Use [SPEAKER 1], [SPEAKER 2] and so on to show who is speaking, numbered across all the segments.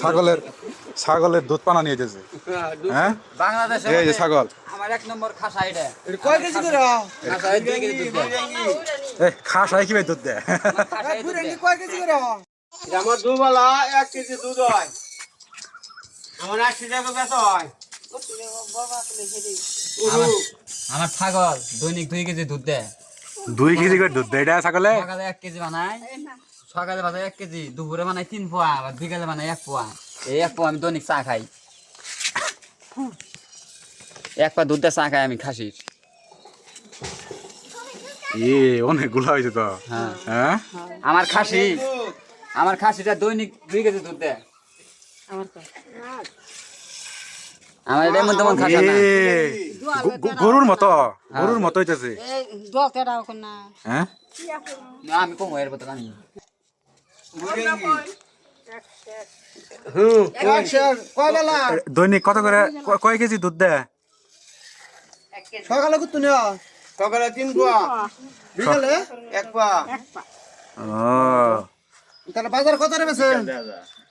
[SPEAKER 1] ছাগলের ছাগলের দুধ পানা নিয়ে যেতেছে হ্যাঁ?
[SPEAKER 2] বাংলাদেশে
[SPEAKER 1] এই যে ছাগল।
[SPEAKER 2] আমার এক নম্বর খাসা এটা।
[SPEAKER 3] কয় কেজি করে?
[SPEAKER 2] খাসা দুই কেজি দুধ দেয়।
[SPEAKER 1] এ খাস হয় কীভাবে দুধ দেয়?
[SPEAKER 2] খাসা এই
[SPEAKER 3] কয় কেজি করে?
[SPEAKER 4] আমার দুবেলা এক কেজি দুধ হয়। আমার আশি টাকা বেচা হয়।
[SPEAKER 2] আমার আমার ছাগল দৈনিক দুই কেজি দুধ দেয়।
[SPEAKER 1] দুই কেজি করে দুধ দেয়। এটা ছাগলে?
[SPEAKER 2] এক কেজি বানায়। সকালে বানায় এক কেজি দুপুরে বানায় তিন পোয়া আবার বিকালে বানায় এক পোয়া। এই এক পোয়া আমি দৈনিক চা খাই। এক পা দুধ দিয়ে চা খাই আমি খাসির।
[SPEAKER 1] এ অনেকগুলো হয়েছে তো।
[SPEAKER 2] হ্যাঁ।
[SPEAKER 1] হ্যাঁ?
[SPEAKER 2] আমার খাসি আমার খাসিটা দৈনিক দুই কেজি দুধ দেয়। আমার খাসা না।
[SPEAKER 1] গরুর মতো গরুর মতো হইতেছে। হ্যাঁ?
[SPEAKER 2] আমি কম এর
[SPEAKER 3] বেলা
[SPEAKER 1] দৈনিক কত করে? ক- কয় কেজি দুধ দেয়?
[SPEAKER 3] সকালে কত নেওয়া
[SPEAKER 4] সকালে তিন পোয়া।
[SPEAKER 3] বিকালে
[SPEAKER 4] এক পা
[SPEAKER 1] ও।
[SPEAKER 3] তাহলে বাজার কত রে বেছে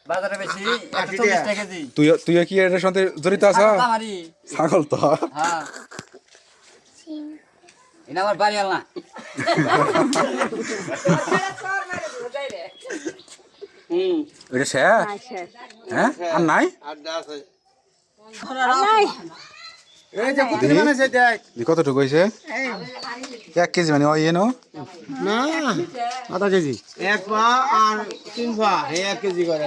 [SPEAKER 2] বাজারে বেশি টাকা। কেজি।
[SPEAKER 1] তুই তুই কি এর সাথে জড়িত আছ? ছাগল তো।
[SPEAKER 2] হ্যাঁ। এটা আমার বাড়ি আল না।
[SPEAKER 1] ওইটা সে হ্যাঁ? আর নাই? কতটুকু হয়েছে? এক কেজি মানে ওই এনো?
[SPEAKER 3] না আধা কেজি।
[SPEAKER 4] এক পা আর তিন পা এক কেজি করে